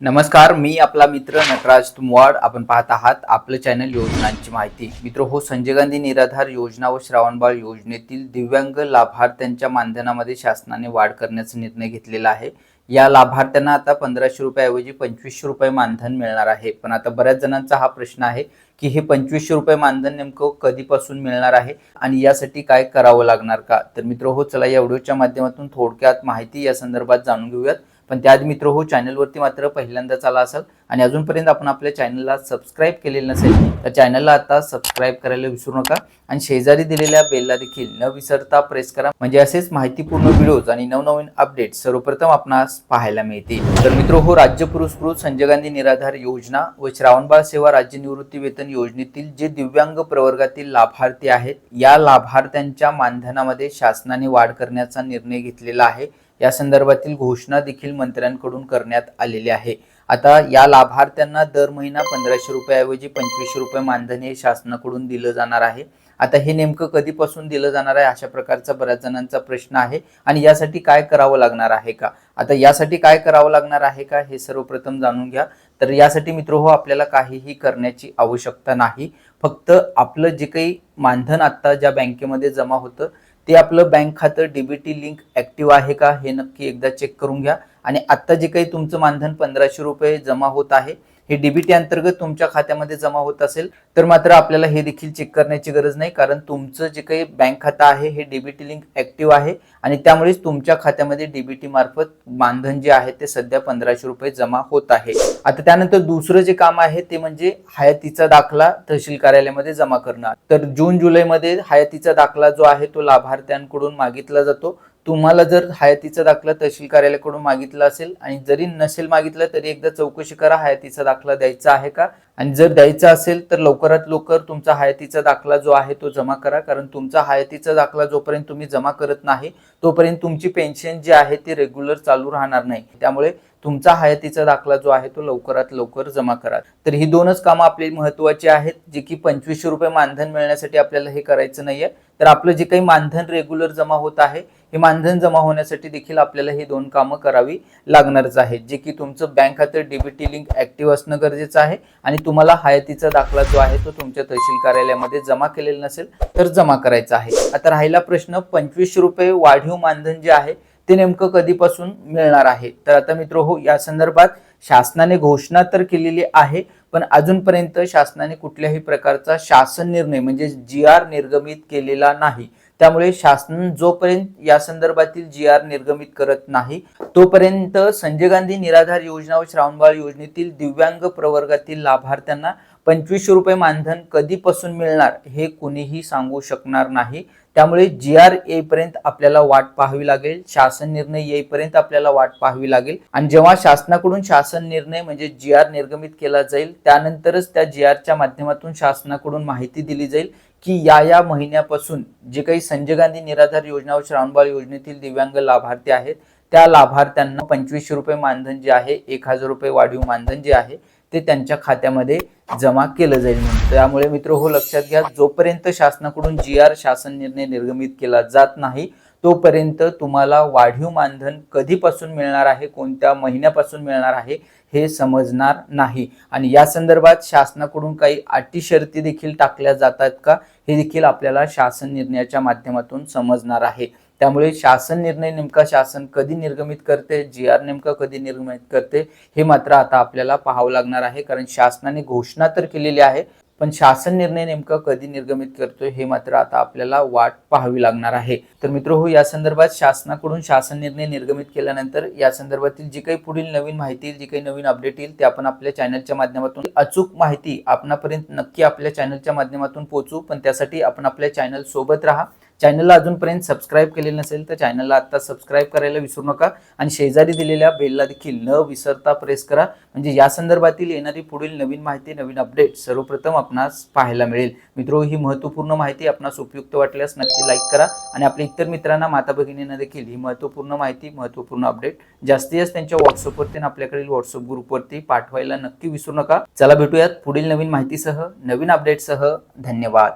नमस्कार मी आपला मित्र नटराज तुमवाड. आपण पाहत आहात आपलं चॅनल योजनांची माहिती. मित्र हो संजय गांधी निराधार योजना व श्रावणबाळ योजनेतील दिव्यांग लाभार्थ्यांच्या मानधनामध्ये शासनाने वाढ करण्याचा निर्णय घेतलेला आहे. या लाभार्थ्यांना आता पंधराशे रुपयाऐवजी पंचवीसशे रुपये मानधन मिळणार आहे. पण आता बऱ्याच जणांचा हा प्रश्न आहे की हे पंचवीसशे रुपये मानधन नेमकं कधीपासून मिळणार आहे आणि यासाठी काय करावं लागणार का? तर मित्र हो चला या व्हिडिओच्या माध्यमातून थोडक्यात माहिती या संदर्भात जाणून घेऊयात. पण त्याआधी मित्र हो चॅनलवरती मात्र पहिल्यांदाच आला असाल आणि अजूनपर्यंत आपण आपल्या चॅनलला सबस्क्राईब केलेलं नसेल तर चॅनलला आता सबस्क्राईब करायला विसरू नका आणि शेजारी दिलेल्या बेलला देखील न विसरता प्रेस करा. म्हणजे असेच माहितीपूर्ण व्हिडिओज आणि नवनवीन अपडेट सर्वप्रथम आपणास पाहायला मिळतील. तर मित्र हो राज्य पुरस्कृत संजय गांधी निराधार योजना व श्रावणबाळ सेवा राज्य निवृत्ती वेतन योजनेतील जे दिव्यांग प्रवर्गातील लाभार्थी आहेत या लाभार्थ्यांच्या मानधनामध्ये शासनाने वाढ करण्याचा निर्णय घेतलेला आहे. या संदर्भातील घोषणा देखील मंत्र्यांकडून करण्यात आलेली आहे. आता या लाभार्थ्यांना दर महिना पंधराशे रुपयाऐवजी पंचवीसशे रुपये मानधन हे शासनाकडून दिलं जाणार आहे. आता हे नेमकं कधीपासून दिलं जाणार आहे अशा प्रकारचा बऱ्याच जणांचा प्रश्न आहे आणि यासाठी काय करावं लागणार आहे का? आता यासाठी काय करावं लागणार आहे का हे सर्वप्रथम जाणून घ्या. तर यासाठी मित्र हो आपल्याला काहीही करण्याची आवश्यकता नाही. फक्त आपलं जे काही मानधन आत्ता ज्या बँकेमध्ये जमा होतं ते आपलं बँक खातं डीबीटी लिंक ऍक्टिव्ह आहे का हे नक्की एकदा चेक करून घ्या. आणि आत्ता जे काही तुमचं मानधन पंधराशे रुपये जमा होत आहे हे डीबीटी अंतर्गत तुमच्या खात्यामध्ये जमा होत असेल तर मात्र आपल्याला हे देखील चेक करण्याची गरज नाही कारण तुमचं जे काही बँक खातं आहे हे डीबीटी लिंक ऍक्टिव्ह आहे आणि त्यामुळेच तुमच्या खात्यामध्ये डीबीटी मार्फत मानधन जे आहे ते सध्या पंधराशे रुपये जमा होत आहे. आता त्यानंतर दुसरं जे काम आहे ते म्हणजे हयातीचा दाखला तहसील कार्यालयामध्ये जमा करणं. तर जून जुलैमध्ये हयातीचा दाखला जो आहे तो लाभार्थ्यांकडून मागितला जातो. तुम्हाला जर हयातीचा दाखला तहसील कार्यालयाकडून मागितला असेल आणि जरी नसेल मागितलं तरी एकदा चौकशी करा हयातीचा दाखला द्यायचा आहे का? आणि जर द्यायचा असेल तर लवकरात लवकर तुमचा हयातीचा दाखला जो आहे तो जमा करा. कारण तुमचा हयातीचा दाखला जोपर्यंत तुम्ही जमा करत नाही तोपर्यंत तुमची पेन्शन जी आहे ती रेग्युलर चालू राहणार नाही. त्यामुळे तुमचा हयातीचा दाखला जो आहे तो लवकरात लवकर जमा करा. तर ही दोनच कामं आपली महत्वाची आहेत जे की पंचवीसशे रुपये मानधन मिळण्यासाठी आपल्याला हे करायचं नाहीये. तर आपलं जे काही मानधन रेग्युलर जमा होत आहे हे मानधन जमा होण्यासाठी देखील आपल्याला ही दोन कामं करावी लागणारच आहेत. जे की तुमचं बँक खातं डीबीटी लिंक ऍक्टिव्ह असणं गरजेचं आहे आणि तुम्हाला हयातीचा दाखला जो आहे तो तुमच्या तहसील कार्यालयामध्ये जमा केलेला नसेल तर जमा करायचा आहे. आता राहिला प्रश्न पंचवीसशे रुपये वाढीव मानधन जे आहे ते नेमकं कधीपासून मिळणार आहे? तर आता मित्र हो या संदर्भात शासनाने घोषणा तर केलेली आहे पण अजूनपर्यंत शासनाने कुठल्याही प्रकारचा शासन निर्णय म्हणजे जी आर निर्गमित केलेला नाही त्यामुळे शासन जोपर्यंत या संदर्भातील जी आर निर्गमित करत नाही तोपर्यंत संजय गांधी निराधार योजना व श्रावणबाळ योजनेतील दिव्यांग प्रवर्गातील लाभार्थ्यांना पंचवीसशे रुपये मानधन कधीपासून मिळणार हे कुणीही सांगू शकणार नाही. त्यामुळे जी आर येईपर्यंत आपल्याला वाट पाहावी लागेल शासन निर्णय येईपर्यंत आपल्याला वाट पाहावी लागेल. आणि जेव्हा शासनाकडून शासन निर्णय म्हणजे जी आर निर्गमित केला जाईल त्यानंतरच त्या जी आरच्या माध्यमातून शासनाकडून माहिती दिली जाईल की या या महिन्यापासून जे काही संजय गांधी निराधार योजना व श्रावणबाळ योजनेतील दिव्यांग लाभार्थी आहेत त्या लाभार्थ्यांना पंचवीसशे रुपये मानधन जे आहे एक हजार रुपये वाढीव मानधन जे आहे ते त्यांच्या खात्यामध्ये जमा केलं जाईल म्हणून. त्यामुळे मित्र हो लक्षात घ्या जोपर्यंत शासनाकडून जी आर शासन निर्णय निर्गमित केला जात नाही तोपर्यंत तुम्हाला वाढीव मानधन कधीपासून मिळणार आहे कोणत्या महिन्यापासून मिळणार आहे हे समजणार नाही. आणि या संदर्भात शासनाकडून काही अटी शर्ती देखील टाकल्या जातात का हे देखील आपल्याला शासन निर्णयाच्या माध्यमातून समजणार आहे. त्यामुळे शासन निर्णय नेमका शासन कधी निर्गमित करते जी आर नेमका कधी निर्गमित करते हे मात्र आता आपल्याला पाहावं लागणार आहे कारण शासनाने घोषणा तर केलेली आहे पण शासन निर्णय नेमकं कधी निर्गमित करतोय हे मात्र आता आपल्याला वाट पाहावी लागणार आहे. तर मित्र हो या संदर्भात शासनाकडून शासन निर्णय निर्गमित केल्यानंतर या संदर्भातील जी काही पुढील नवीन माहिती जी काही नवीन अपडेट येईल ते आपण आपल्या चॅनलच्या माध्यमातून अचूक माहिती आपणापर्यंत नक्की आपल्या चॅनलच्या माध्यमातून पोहोचू. पण त्यासाठी आपण आपल्या चॅनल सोबत राहा. चॅनलला अजूनपर्यंत सबस्क्राईब केलेलं नसेल तर चॅनलला आता सबस्क्राईब करायला विसरू नका. आणि शेजारी दिलेल्या बेलला देखील न विसरता प्रेस करा. म्हणजे या संदर्भातील येणारी पुढील नवीन माहिती नवीन अपडेट सर्वप्रथम आपणास पाहायला मिळेल. मित्रो ही महत्त्वपूर्ण माहिती आपणास उपयुक्त वाटल्यास नक्की लाईक करा. आणि आपल्या इतर मित्रांना माता भगिनींना देखील ही महत्त्वपूर्ण माहिती महत्त्वपूर्ण अपडेट जास्तीत जास्त त्यांच्या व्हॉट्सअपवरती आणि आपल्याकडील व्हॉट्सअप ग्रुपवरती पाठवायला नक्की विसरू नका. चला भेटूयात पुढील नवीन माहितीसह नवीन अपडेटसह धन्यवाद.